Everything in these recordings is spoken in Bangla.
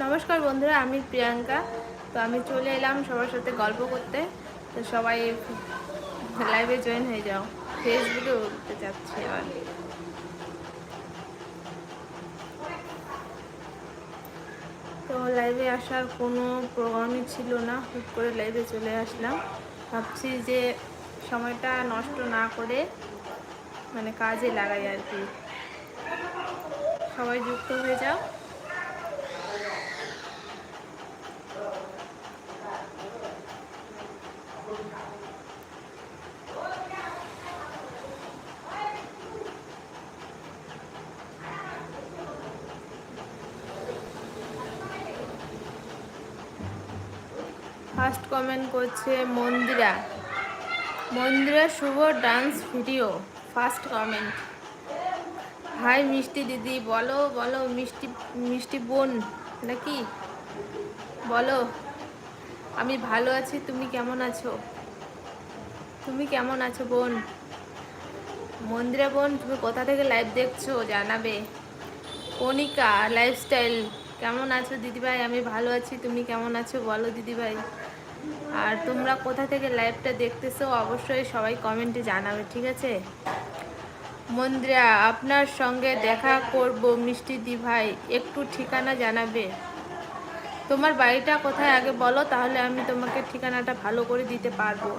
নমস্কার বন্ধুরা, আমি প্রিয়াঙ্কা। তো আমি চলে এলাম সবার সাথে গল্প করতে। তো সবাই লাইভে জয়েন হয়ে যাও। ফেসবুকে উঠতে চাচ্ছি এবার। তো লাইভে আসার কোনো প্রোগ্রামই ছিল না। হুট করে লাইভে চলে আসলাম। ভাবছি যে সময়টা নষ্ট না করে মানে কাজে লাগাই আর কি। সবাই যুক্ত হয়ে যাও। ফার্স্ট কমেন্ট করছে মন্দিরা। মন্দিরা শুভ dance video, first comment. Hi মিষ্টি দিদি, বলো বলো মিষ্টি মিষ্টি বোন, নাকি? বলো, আমি ভালো আছি, তুমি কেমন আছো? তুমি কেমন আছো বোন? মন্দিরা বোন, তুমি কোথা থেকে লাইভ দেখছ জানাবে। কণিকা লাইফস্টাইল কেমন আছো দিদিভাই? আমি ভালো আছি, তুমি কেমন আছো? বলো দিদিভাই। আর তোমরা কোথা থেকে লাইভটা দেখতেছো, অবশ্যই সবাই কমেন্টে জানাবে, ঠিক আছে? মন্দিরা, আপনার সঙ্গে দেখা করব, মিষ্টি দি ভাই একটু ঠিকানা জানাবে। তোমার বাড়িটা কোথায় আগে বলো, তাহলে আমি তোমাকে ঠিকানাটা ভালো করে দিতে পারব।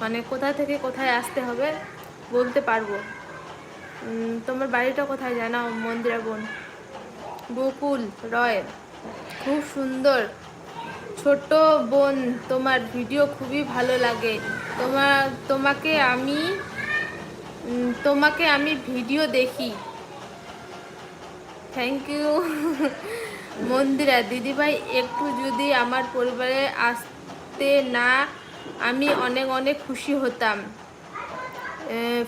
মানে কোথা থেকে কোথায় আসতে হবে বলতে পারব। তোমার বাড়িটা কোথায় জানাও, মন্দিরা বোন? বকুল রয়। খুব সুন্দর। ছোট বোন, তোমার ভিডিও খুবই ভালো লাগে। তোমার তোমাকে আমি তোমাকে আমি ভিডিও দেখি। থ্যাংক ইউ মন্দিরা, দিদিভাই, একটু যদি আমার পরিবারে আসতে না, আমি অনেক অনেক খুশি হতাম।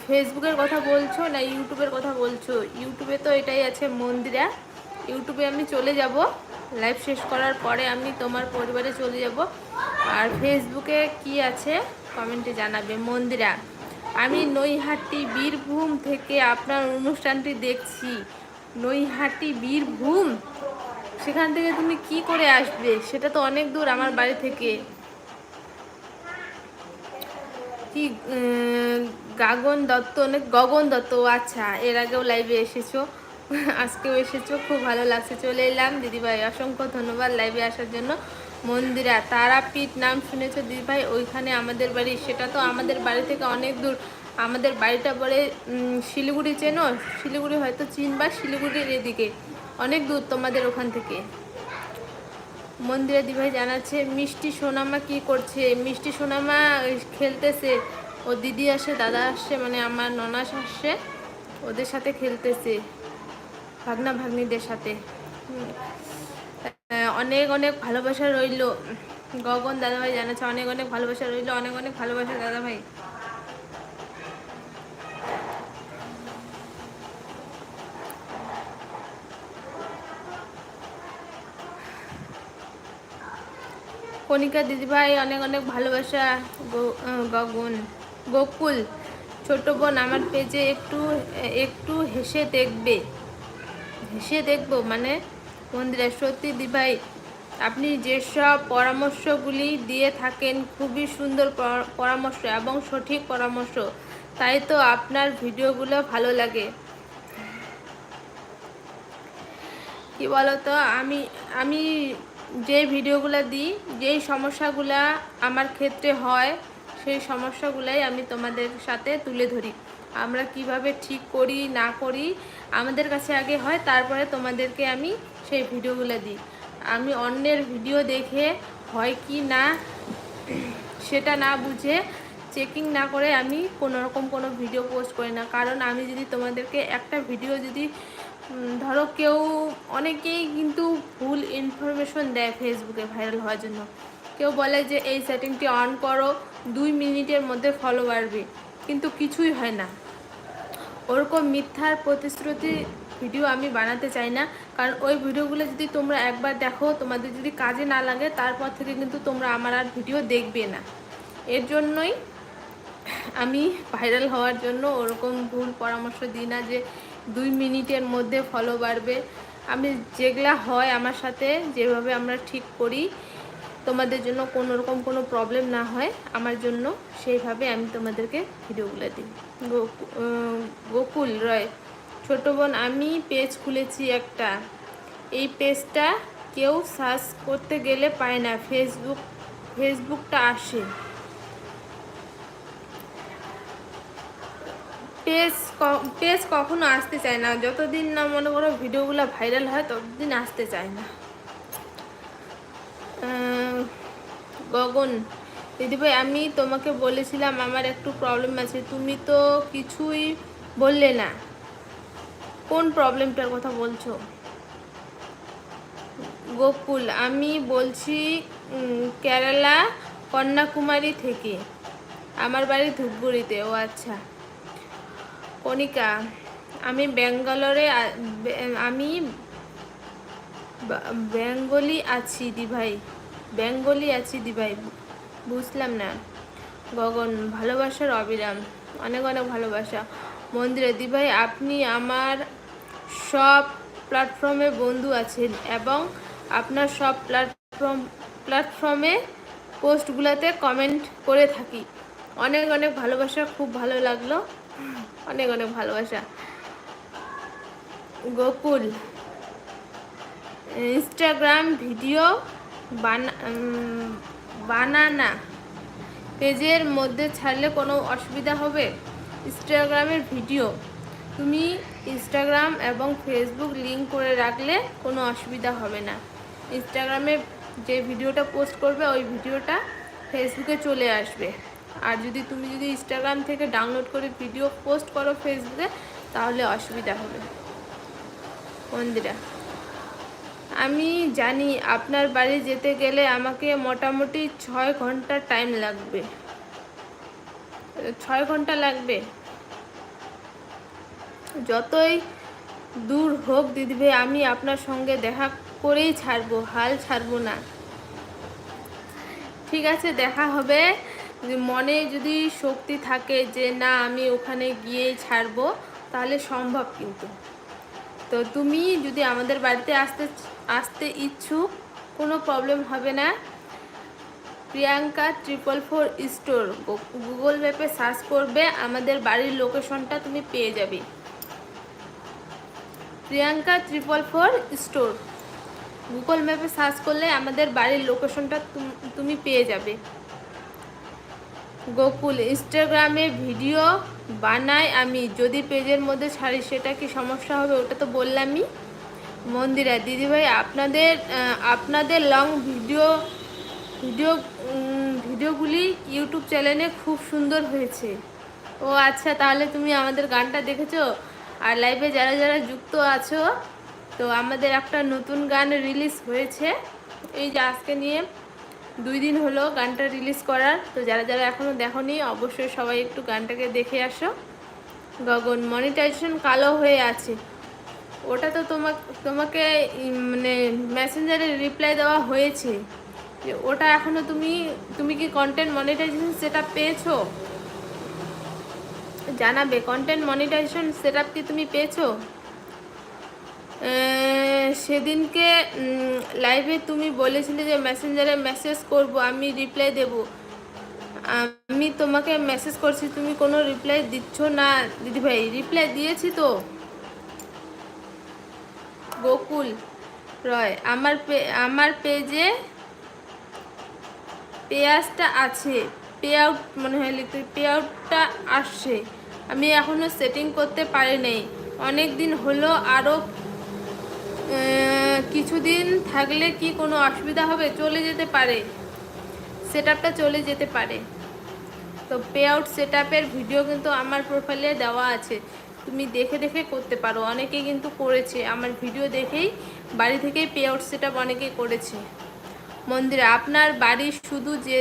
ফেসবুকের কথা বলছো না ইউটিউবের কথা বলছো? ইউটিউবে তো এটাই আছে মন্দিরা। ইউটিউবে আমি চলে যাব। লাইভ শেষ করার পরে আমি তোমার পরিবারে চলে যাব। আর ফেসবুকে কি আছে? কমেন্টে জানাবে। মন্দিরা, আমি নৈহাটি বীরভূম থেকে আপনার অনুষ্ঠানটি দেখছি। নৈহাটি বীরভূম? সেখান থেকে তুমি কি করে আসবে? সেটা তো অনেক দূর আমার বাড়ি থেকে। কি গাগন দত্ত, অনেক গগন দত্ত। আচ্ছা এর আগেও লাইভে এসেছ। আজকেও এসেছ, খুব ভালো লাগছে, চলে এলাম। দিদিভাই, অসংখ্য ধন্যবাদ লাইভে আসার জন্য। মন্দিরা, তারাপীঠ নাম শুনেছো দিদিভাই? ওইখানে আমাদের বাড়ি, সেটা তো আমাদের বাড়ি থেকে অনেক দূর। আমাদের বাড়িটা বলে শিলিগুড়ি চেনো? শিলিগুড়ি হয়তো চিনবা, শিলিগুড়ির এদিকে। অনেক দূর তোমাদের ওখান থেকে। মন্দিরা দিভাই জানাচ্ছে, মিষ্টি সোনামা কি করছে? মিষ্টি সোনামা খেলতেছে। ও দিদি আসে, দাদা আসছে মানে আমার ননাস আসছে ওদের সাথে খেলতেছে। ভাগনা ভাগ্নিদের সাথে অনেক অনেক ভালোবাসা রইল। গগন দাদাভাই জানাচ্ছে, অনেক অনেক ভালোবাসা রইল, অনেক অনেক ভালোবাসা দাদাভাই। কণিকা দিদিভাই, অনেক অনেক ভালোবাসা গগন। গোকুল, ছোট বোন, আমার পেজে একটু একটু হেসে দেখবে। হেসে দেখব মানে মন্দিরা। সত্যি দিভাই, আপনি যেসব পরামর্শগুলি দিয়ে থাকেন, খুবই সুন্দর পরামর্শ এবং সঠিক পরামর্শ। তাই তো আপনার ভিডিওগুলো ভালো লাগে। কি বলতো, আমি আমি যে ভিডিওগুলো দিই, যেই সমস্যাগুলো আমার ক্ষেত্রে হয় সেই সমস্যাগুলাই আমি তোমাদের সাথে তুলে ধরি। আমরা কীভাবে ঠিক করি, না করি, আমাদের কাছে আগে হয়, তারপরে তোমাদেরকে আমি সেই ভিডিওগুলো দিই। আমি অন্যের ভিডিও দেখে হয় কি না, সেটা না বুঝে চেকিং না করে আমি কোনো রকম কোনো ভিডিও পোস্ট করি না। কারণ আমি যদি তোমাদেরকে একটা ভিডিও যদি ধরো কেউ অনেকেই কিন্তু ভুল ইনফরমেশন দেয় ফেসবুকে ভাইরাল হওয়ার জন্য। কেউ বলে যে, এই সেটিংটি অন করো। দুই মিনিটের মধ্যে ফলো বাড়বে। কিন্তু কিছুই হয় না। ওরকম মিথ্যার প্রতিশ্রুতি ভিডিও আমি বানাতে চাই না। কারণ ওই ভিডিওগুলো যদি তোমরা একবার দেখো, তোমাদের যদি কাজে না লাগে, তারপর থেকে কিন্তু তোমরা আমার আর ভিডিও দেখবে না। এর জন্যই আমি ভাইরাল হওয়ার জন্য ওরকম ভুল পরামর্শ দিই না যে দুই মিনিটের মধ্যে ফলো বাড়বে। আমি যেগুলা হয় আমার সাথে, যেভাবে আমরা ঠিক করি তোমাদের জন্য কোনো রকম কোনো প্রবলেম না হয়, আমার জন্য সেইভাবে আমি তোমাদেরকে ভিডিওগুলো দিই। গোকুল রয়, ছোটো বোন, আমি পেজ খুলেছি একটা। এই পেজটা কেউ সার্চ করতে গেলে পায় না ফেসবুক ফেসবুকটা আসে। পেজ পেজ কখনো আসতে চায় না, যতদিন না মনে করো ভিডিওগুলো ভাইরাল হয়, ততদিন আসতে চায় না। গগন দিদিভাই আমি তোমাকে বলেছিলাম, আমার একটু প্রবলেম আছে। তুমি তো কিছুই বললে না। কোন প্রবলেমটার কথা বলছো? গোকুল, আমি বলছি কেরালা কন্যাকুমারী থেকে। আমার বাড়ি ধূপগুড়িতে, ও আচ্ছা। কণিকা, আমি ব্যাঙ্গালোরে আমি বেঙ্গলি আছি, দিভাই। বেঙ্গলি আছি দিভাই, বুঝলাম না। গগন, ভালোবাসার অবিরাম, অনেক অনেক ভালোবাসা। মন্দিরে, দিভাই, আপনি আমার সব প্ল্যাটফর্মে বন্ধু আছেন এবং আপনার সব প্ল্যাটফর্ম, প্ল্যাটফর্মে পোস্টগুলোতে কমেন্ট করে থাকি। অনেক অনেক ভালোবাসা, খুব ভালো লাগল। অনেক অনেক ভালোবাসা। গোকুল, ইনস্টাগ্রাম ভিডিও বানানা পেজের মধ্যে ছাড়লে কোনো অসুবিধা হবে? ইনস্টাগ্রামের ভিডিও। তুমি ইনস্টাগ্রাম এবং ফেসবুক লিঙ্ক করে রাখলে কোনো অসুবিধা হবে না। ইনস্টাগ্রামে যে ভিডিওটা পোস্ট করবে, ওই ভিডিওটা ফেসবুকে চলে আসবে। আর যদি তুমি যদি ইনস্টাগ্রাম থেকে ডাউনলোড করে ভিডিও পোস্ট করো ফেসবুকে, তাহলে অসুবিধা হবে। মন্দিরা আমি জানি আপনার বাড়ি যেতে গেলে আমাকে মোটামুটি ছয় ঘণ্টা টাইম লাগবে। ছয় ঘণ্টা লাগবে। যতই দূর হোক দিদিভাই আমি আপনার সঙ্গে দেখা করেই ছাড়বো, হাল ছাড়বো না। ঠিক আছে, দেখা হবে। মনে যদি শক্তি থাকে যে না, আমি ওখানে গিয়েই ছাড়বো, তাহলে সম্ভব কিন্তু। তো তুমি যদি আমাদের বাড়িতে আসতে আসতে ইচ্ছুক, কোনো প্রবলেম হবে না। Priyanka triple four store Google ম্যাপে সার্চ করবে, আমাদের বাড়ির লোকেশনটা তুমি পেয়ে যাবে। Priyanka triple four store Google ম্যাপে সার্চ করলে আমাদের বাড়ির লোকেশনটা তুমি পেয়ে যাবে। গোকুল ইনস্টাগ্রামে ভিডিও বানাই আমি, যদি পেজের মধ্যে ছাড়ি, সেটা কি সমস্যা হবে? ওটা তো বললামই। মন্দিরা দিদিভাই, আপনাদের আপনাদের লং ভিডিও ভিডিও ভিডিওগুলি ইউটিউব চ্যানেলে খুব সুন্দর হয়েছে। ও আচ্ছা তাহলে তুমি আমাদের গানটা দেখেছ? আর লাইভে যারা যারা যুক্ত আছো, তো আমাদের একটা নতুন গান রিলিজ হয়েছে। এই যে আজকে নিয়ে দুই দিন হলো গানটা রিলিজ করার। তো যারা যারা এখনও দেখোনি, অবশ্যই সবাই একটু গানটাকে দেখে আসো। গগন মনিটাইজেশন কালো হয়ে আছে। ওটা তো তোমাকে তোমাকে মানে মেসেঞ্জারে রিপ্লাই দেওয়া হয়েছে। যে ওটা এখনও তুমি তুমি কি কন্টেন্ট মনিটাইজেশন সেটা পেয়েছ? জানাবে কন্টেন্ট মনিটাইজেশন সেট কি তুমি পেয়েছ? সেদিনকে লাইভে তুমি বলেছিলে যে মেসেঞ্জারে মেসেজ করব, আমি রিপ্লাই দেব। আমি তোমাকে মেসেজ করছি, তুমি কোনো রিপ্লাই দিচ্ছ না, দিদিভাই রিপ্লাই দিয়েছি তো। গোকুল রয়। আমার আমার পেজে পেঁয়াজটা আছে। পে আউট মনে হয় লিখতে পে আউটটা আসছে। আমি এখনও সেটিং করতে পারি নাই। অনেক দিন হলো আরও কিছুদিন থাকলে কি কোনো অসুবিধা হবে? চলে যেতে পারে। সেট চলে যেতে পারে। তো পে আউট সেট ভিডিও কিন্তু আমার প্রোফাইলে দেওয়া আছে। তুমি দেখে দেখে করতে পারো। অনেকে কিন্তু করেছে। আমার ভিডিও দেখেই বাড়ি থেকেই পে আউট সেট অনেকেই করেছে। মন্দিরে আপনার বাড়ি শুধু যে,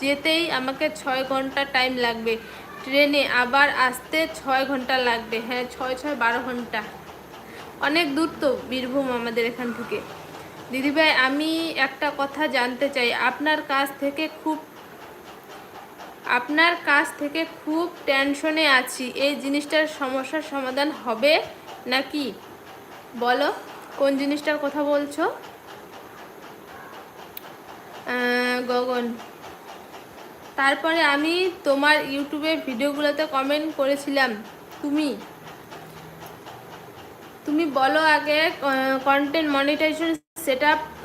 যেতেই আমাকে ছয় ঘণ্টা টাইম লাগবে। ট্রেনে আবার আসতে ছয় ঘণ্টা লাগবে। হ্যাঁ ছয় ছয়, বারো ঘণ্টা। অনেক দূর তো বীরভূম আমাদের এখান থেকে। দিদিভাই, আমি একটা কথা জানতে চাই। আপনার কাছ থেকে খুব আপনার কাছ থেকে খুব টেনশনে আছি। এই জিনিসটার সমস্যার সমাধান হবে নাকি? বলো, কোন জিনিসটার কথা বলছো? গগন, তারপরে আমি তোমার ইউটিউবের ভিডিওগুলোতে কমেন্ট করেছিলাম। তুমি? তুমি বলো আগে কন্টেন্ট মনিটাইজেশন সেট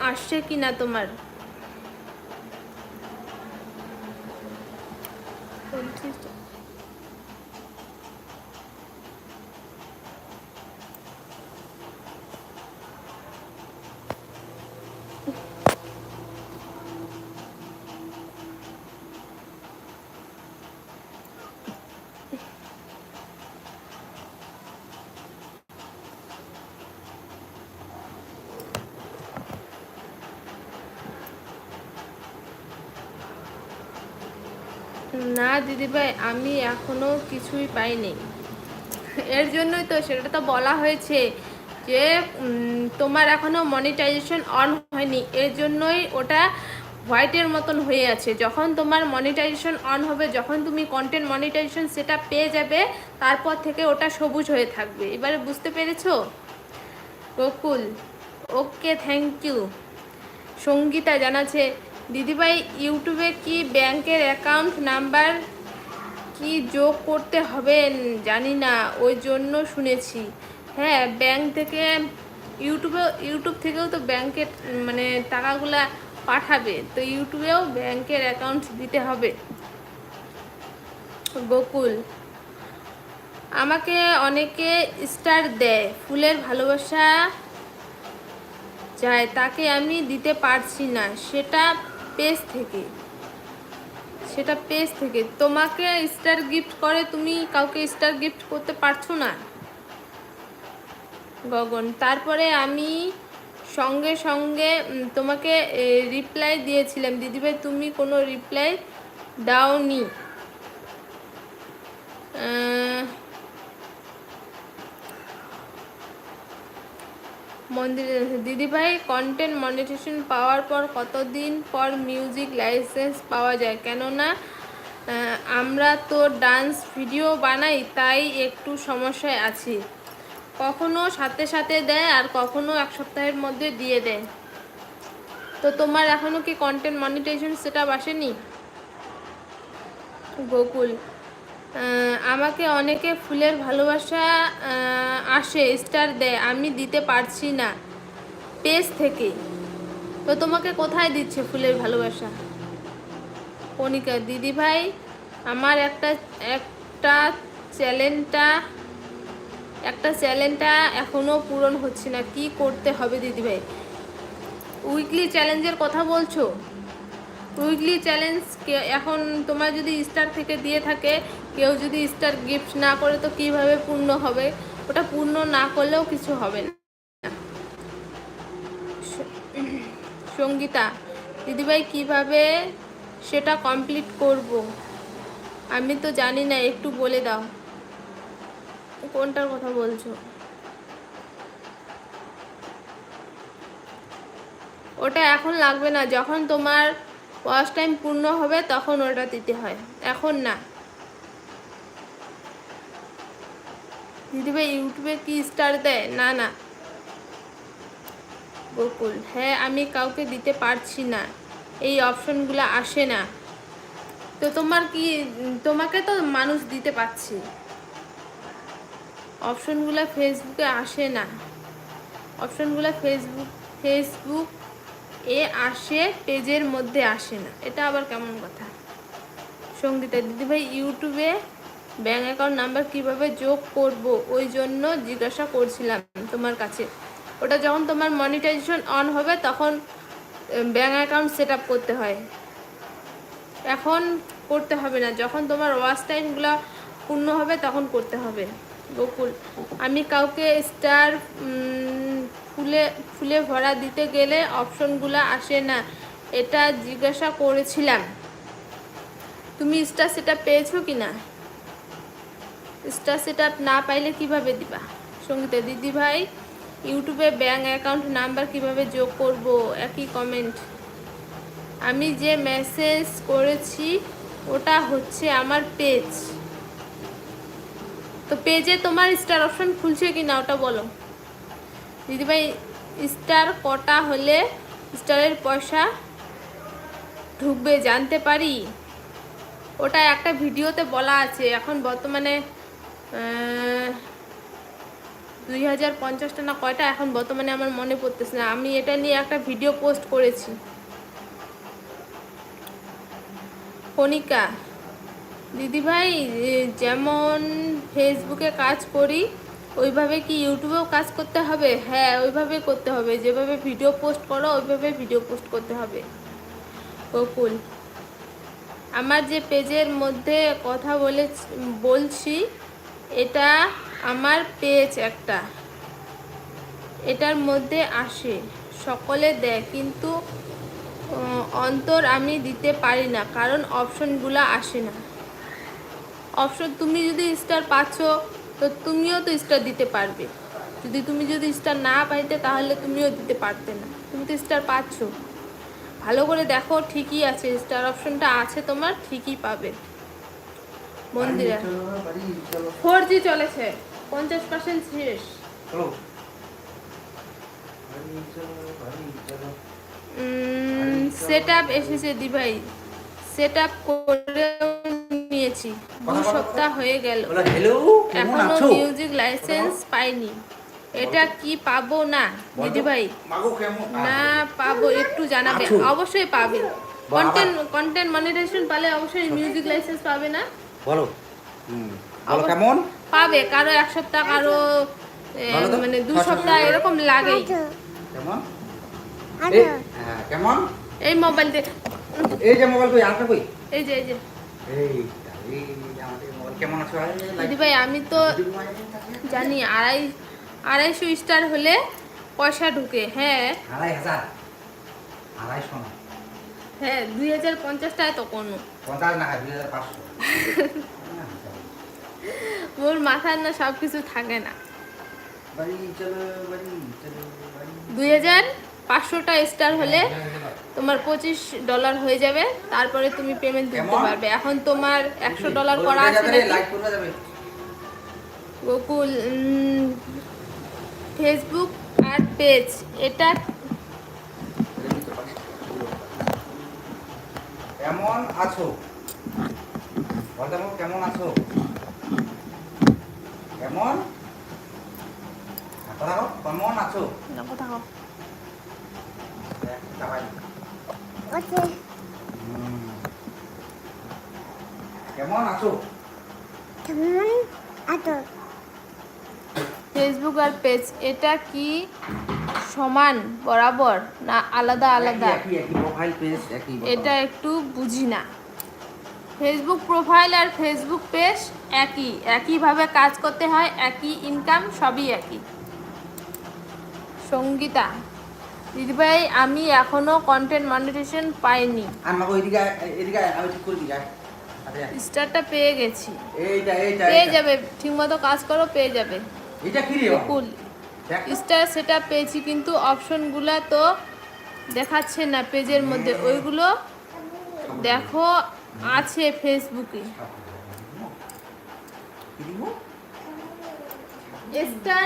আসছে কি না তোমার? Thank you. না দিদিভাই আমি এখনও কিছুই পাইনি। এর জন্যই তো সেটা তো বলা হয়েছে যে তোমার এখনও মনিটাইজেশন অন হয়নি। এর জন্যই ওটা হোয়াইটের মতন হয়ে আছে। যখন তোমার মনিটাইজেশন অন হবে, যখন তুমি কন্টেন্ট মনিটাইজেশন সেটা পেয়ে যাবে, তারপর থেকে ওটা সবুজ হয়ে থাকবে। এবারে বুঝতে পেরেছ? Gokul okay thank you Sangeeta জানাচ্ছে দিদিভাই, ইউটিউবে কি ব্যাংকের অ্যাকাউন্ট নাম্বার কি যোগ করতে হবে? জানি না, ওই জন্য শুনেছি। হ্যাঁ ব্যাংক থেকে, ইউটিউবে, ইউটিউব থেকেও তো ব্যাংকের মানে টাকাগুলা পাঠাবে। তো ইউটিউবেও ব্যাংকের অ্যাকাউন্ট দিতে হবে। বকুল, আমাকে অনেকে স্টার দেয়, ফুলের ভালোবাসা যায়, তাকে আমি দিতে পারছি না। সেটা পেজ থেকে। সেটা পেজ থেকে। তোমাকে স্টার গিফট করে, তুমি কাউকে স্টার গিফট করতে পারছ না। গগন, তারপরে আমি সঙ্গে সঙ্গে তোমাকে রিপ্লাই দিয়েছিলাম। দিদিভাই, তুমি কোনো রিপ্লাই দাওনি। মন্দিরে দিদিভাই কন্টেন্ট মনিটেশন পাওয়ার পর কতদিন পর মিউজিক লাইসেন্স পাওয়া যায়? কেননা আমরা তো ডান্স ভিডিও বানাই, তাই একটু সমস্যায় আছি। কখনো সাথে সাথে দেয় আর কখনো এক সপ্তাহের মধ্যে দিয়ে দেয়। তো তোমার এখনও কি কন্টেন্ট মনিটাইজেশন সেটা আসেনি? গোকুল। আমাকে অনেকে ফুলের ভালোবাসা আসে স্টার দেয়, আমি দিতে পারছি না পেজ থেকে। তো তোমাকে কোথায় দিচ্ছে ফুলের ভালোবাসা? কণিকা দিদি ভাই আমার একটা একটা চ্যালেঞ্জটা একটা চ্যালেঞ্জটা এখনও পূরণ হচ্ছে না। কি করতে হবে দিদি ভাই উইকলি চ্যালেঞ্জের কথা বলছো? উইকলি চ্যালেঞ্জ এখন তোমার যদি স্টার থেকে দিয়ে থাকে, কেউ যদি স্টার গিফট না করে তো কীভাবে পূর্ণ হবে? ওটা পূর্ণ না করলেও কিছু হবে না। সঙ্গীতা, দিদিভাই, কীভাবে সেটা কমপ্লিট করব? আমি তো জানি না, একটু বলে দাও। কোনটার কথা বলছো? ওটা এখন লাগবে না, যখন তোমার ওয়াচ টাইম পূর্ণ হবে, তখন ওটা দিতে হয়। এখন না। দিদিভাই ইউটিউবে কি স্টার দেয়? না না। বকুল হ্যাঁ আমি কাউকে দিতে পারছি না। এই অপশনগুলো আসে না। তো তোমার কি, তোমাকে তো মানুষ দিতে পারছে। অপশনগুলো ফেসবুকে আসে না। অপশনগুলো ফেসবুক ফেসবুক এ আসে, পেজের মধ্যে আসে না। এটা আবার কেমন কথা? সঙ্গীতা দিদিভাই, ইউটিউবে ব্যাঙ্ক অ্যাকাউন্ট নাম্বার কীভাবে যোগ করব? ওই জন্য জিজ্ঞাসা করছিলাম তোমার কাছে। ওটা যখন তোমার মনিটাইজেশন অন হবে, তখন ব্যাঙ্ক অ্যাকাউন্ট সেট করতে হয়। এখন করতে হবে না। যখন তোমার ওয়াচ টাইমগুলো পূর্ণ হবে, তখন করতে হবে। বকুল, আমি কাউকে স্টার ফুলে খুলে ভরা দিতে গেলে অপশনগুলো আসে না। এটা জিজ্ঞাসা করেছিলাম। তুমি স্টার সেটা পেয়েছ কি না স্টার সেট না পাইলে কীভাবে দিবা? সঙ্গীতা দিদি ভাই, ইউটিউবে ব্যাঙ্ক অ্যাকাউন্ট নাম্বার কীভাবে যোগ করব? একই কমেন্ট আমি যে মেসেজ করেছি, ওটা হচ্ছে আমার পেজ তো পেজে তোমার স্টার অপশন খুলছে কি না ওটা বলো। দিদিভাই, স্টার কটা হলে স্টারের পয়সা ঢুকবে জানতে পারি? ওটা একটা ভিডিওতে বলা আছে, এখন বর্তমানে দুই হাজার পঞ্চাশটা না কয়টা, এখন বর্তমানে আমার মনে পড়তেছে না। আমি এটা নিয়ে একটা ভিডিও পোস্ট করেছি। কণিকা, দিদিভাই যেমন ফেসবুকে কাজ করি ওইভাবে কি ইউটিউবেও কাজ করতে হবে? হ্যাঁ ওইভাবে করতে হবে। যেভাবে ভিডিও পোস্ট করো, ওইভাবে ভিডিও পোস্ট করতে হবে। বকুল আমার যে পেজের মধ্যে কথা বলে বলছি, এটা আমার পেজ একটা। এটার মধ্যে আসে, সকলে দেয়, কিন্তু অন্তর আমি দিতে পারি না, কারণ অপশনগুলো আসে না। অপশন তুমি যদি স্টার পাচ্ছ তো তুমিও তো স্টার দিতে পারবে। যদি তুমি যদি স্টার না পাইতে তাহলে তুমিও দিতে পারতে না। তুমি তো স্টার পাচ্ছ। ভালো করে দেখো ঠিকই আছে। স্টার অপশনটা আছে তোমার ঠিকই পাবে। মন্দিরে। ফোর জি চলেছে। পঞ্চাশ পার্সেন্ট শেষ। সেট আপ এসেছে দিভাই। সেট আপ করে নিয়েছি দু সপ্তাহ হয়ে গেল। বলো হ্যালো কেমন এখনও মিউজিক লাইসেন্স পাইনি। এটা কি পাবো না দিদিভাই? মাগো কেমন? না পাবো একটু জানাবে। অবশ্যই পাবে। কন্টেন্ট কন্টেন্ট মনিটাইজেশন পালে অবশ্যই মিউজিক লাইসেন্স পাবে না। বলো। বলো কেমন? পাবে কারও এক সপ্তাহ কারও। মানে দু সপ্তাহ। এরকম লাগেই। কেমন? এই, হ্যাঁ, কেমন? এই মোবাইল দিয়ে এই যে মোবাইল কই আরেকটা কই? এই যে এই যে। এই আমি তো থাকে। জানি আড়াই আড়াইশো স্টার হলে পয়সা ঢুকে হ্যাঁ। আড়াই হাজার? আড়াইশো না। হ্যাঁ দুই হাজার পঞ্চাশটায় তো কোনো। পঞ্চাশ না দুই হাজার পাঁচশো। ওর মাথার না সব কিছু থাকে না। দুই হাজার পাঁচশোটা স্টার হলে তোমার পঁচিশ ডলার হয়ে যাবে তারপরে তুমি পেমেন্ট দিতে কেমন? পারবে। এখন তোমার একশো ডলার করা আছে গোকুল ফেসবুক আর পেজ এটা কেমন আছো? কেমন আছো? কেমন? হ্যাঁ, কথা কেমন আছো? কথা কেমন আছো? ফেসবুক আর পেজ এটা কি সমান বরাবর না আলাদা আলাদা? একই একই প্রোফাইল পেজ একই বলো। এটা একটু বুঝি না। ফেসবুক প্রোফাইল আর ফেসবুক পেজ একই একইভাবে কাজ করতে হয় একই ইনকাম সবই একই। সঙ্গীতা দিদিভাই আমি এখনও কন্টেন্ট মনিটেশন পাইনি। আর মাগো এদিকে এদিকে আমি ঠিক করে দিই আরে স্টারটা পেয়ে গেছি। এইটা এইটা পেয়ে। যাবে ঠিকমতো কাজ করো পেয়ে যাবে। এটা কি রে? কুল স্টার সেটা পেয়েছি কিন্তু অপশনগুলো তো দেখাচ্ছে না পেজের মধ্যে। ওইগুলো দেখো আছে ফেসবুকে? স্টার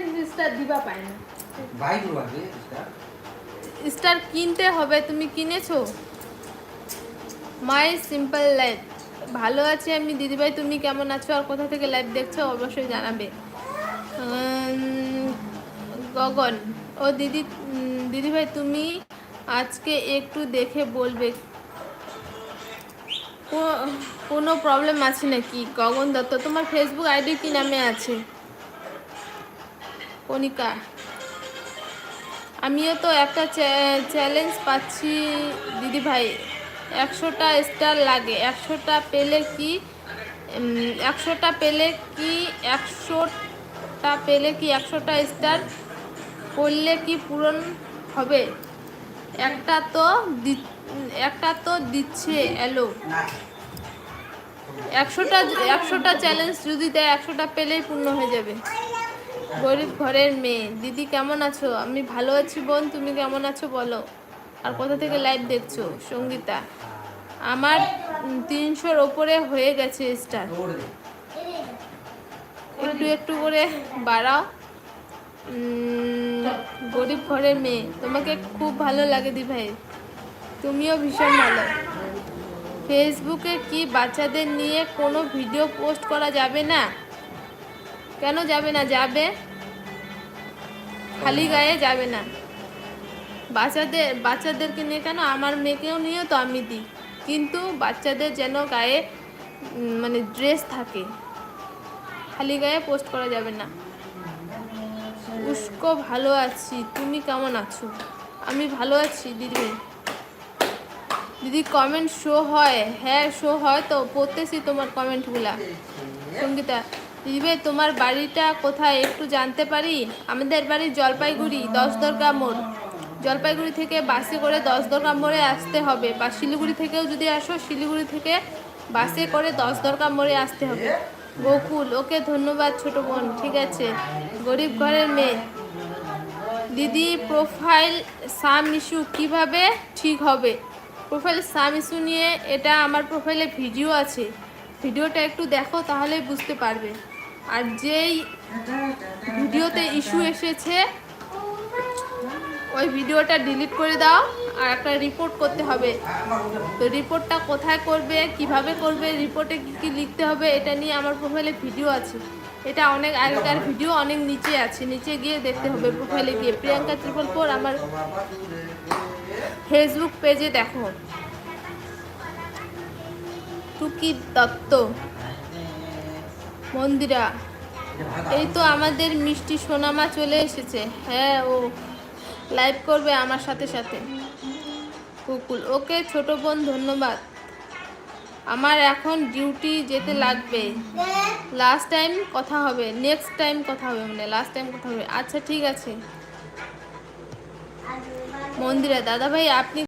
কিন্তু স্টার দিবা পায় না। স্টার। কিনতে হবে, তুমি কিনেছো? My simple life. ভালো আছি আমি, দিদিভাই, তুমি কেমন আছো আর কোথা থেকে লাইভ দেখছ অবশ্যই জানাবে। গগন, ও দিদি দিদিভাই, তুমি আজকে একটু দেখে বলবে। কোনো প্রবলেম আছে নাকি? গগন দত্ত, তোমার ফেসবুক আইডি কি নামে আছে? কণিকা। আমিও তো একটা চ্যালেঞ্জ পাচ্ছি দিদি ভাই একশোটা স্টার লাগে। একশোটা পেলে কি একশোটা পেলে কি, একশোটা পেলে কি একশোটা স্টার করলে কি পূরণ হবে? একটা তো একটা তো দিচ্ছে এলো একশোটা একশোটা চ্যালেঞ্জ যদি দেয়, একশোটা পেলেই পূর্ণ হয়ে যাবে। গরিব ঘরের মেয়ে। দিদি, কেমন আছো? আমি ভালো আছি বোন, তুমি কেমন আছো বলো? আর কোথা থেকে লাইভ দেখছ? সঙ্গীতা। আমার তিনশোর ওপরে হয়ে গেছে স্টার একটু একটু করে বাড়াও। গরিব ঘরের মেয়ে। তোমাকে খুব ভালো লাগে দি ভাই। তুমিও ভীষণ ভালো। ফেসবুকে কি বাচ্চাদের নিয়ে কোনো ভিডিও পোস্ট করা যাবে না? কেন যাবে না? যাবে? খালি গায়ে যাবে না। বাচ্চাদের, বাচ্চাদেরকে নিয়ে কেন? আমার মেয়েকেও নিয়েও তো আমি দিই। কিন্তু বাচ্চাদের যেন গায়ে মানে ড্রেস থাকে, খালি গায়ে পোস্ট করা যাবে না। উস্কো, ভালো আছি। তুমি কেমন আছো? আমি ভালো আছি, দিদি। দিদি কমেন্ট শো হয়। হ্যাঁ শো হয় তো। পড়তেছি তোমার কমেন্টগুলা সঙ্গীতা দিদিভাই তোমার বাড়িটা কোথায় একটু জানতে পারি? আমাদের বাড়ি জলপাইগুড়ি, দশ দরগা মোড়। জলপাইগুড়ি থেকে বাসে করে দশ দরগা মোড়ে আসতে হবে। বা শিলিগুড়ি থেকেও যদি আসো, শিলিগুড়ি থেকে বাসে করে দশ দরগা মোড়ে আসতে হবে। গোকুল, ওকে ধন্যবাদ ছোট বোন, ঠিক আছে। গরিব ঘরের মেয়ে। দিদি প্রোফাইল সাম ইস্যু কীভাবে ঠিক হবে? প্রোফাইল সাম ইস্যু নিয়ে এটা আমার প্রোফাইলে ভিডিও আছে। ভিডিওটা একটু দেখো তাহলেই বুঝতে পারবে। আর যেই ভিডিওতে ইস্যু এসেছে, ওই ভিডিওটা ডিলিট করে দাও, আর একটা রিপোর্ট করতে হবে। তো রিপোর্টটা কোথায় করবে, কীভাবে করবে, রিপোর্টে কী কী লিখতে হবে, এটা নিয়ে আমার প্রোফাইলে ভিডিও আছে। এটা অনেক আগেকার ভিডিও, অনেক নিচে আছে। নিচে গিয়ে দেখতে হবে প্রোফাইলে গিয়ে। প্রিয়াঙ্কা ত্রিপল ফোর, আমার ফেসবুক পেজে দেখো। টুকি দত্ত। মন্দিরা, এই তো আমাদের মিষ্টি সোনামা চলে এসেছে। হ্যাঁ ও লাইভ করবে আমার সাথে সাথে। কুকুল, ওকে ছোট বোন ধন্যবাদ। আমার এখন ডিউটি যেতে লাগবে। লাস্ট টাইম কথা হবে নেক্সট টাইম কথা হবে মানে লাস্ট টাইম কথা হবে। আচ্ছা ঠিক আছে। মন্দিরা দাদা ভাই আপনি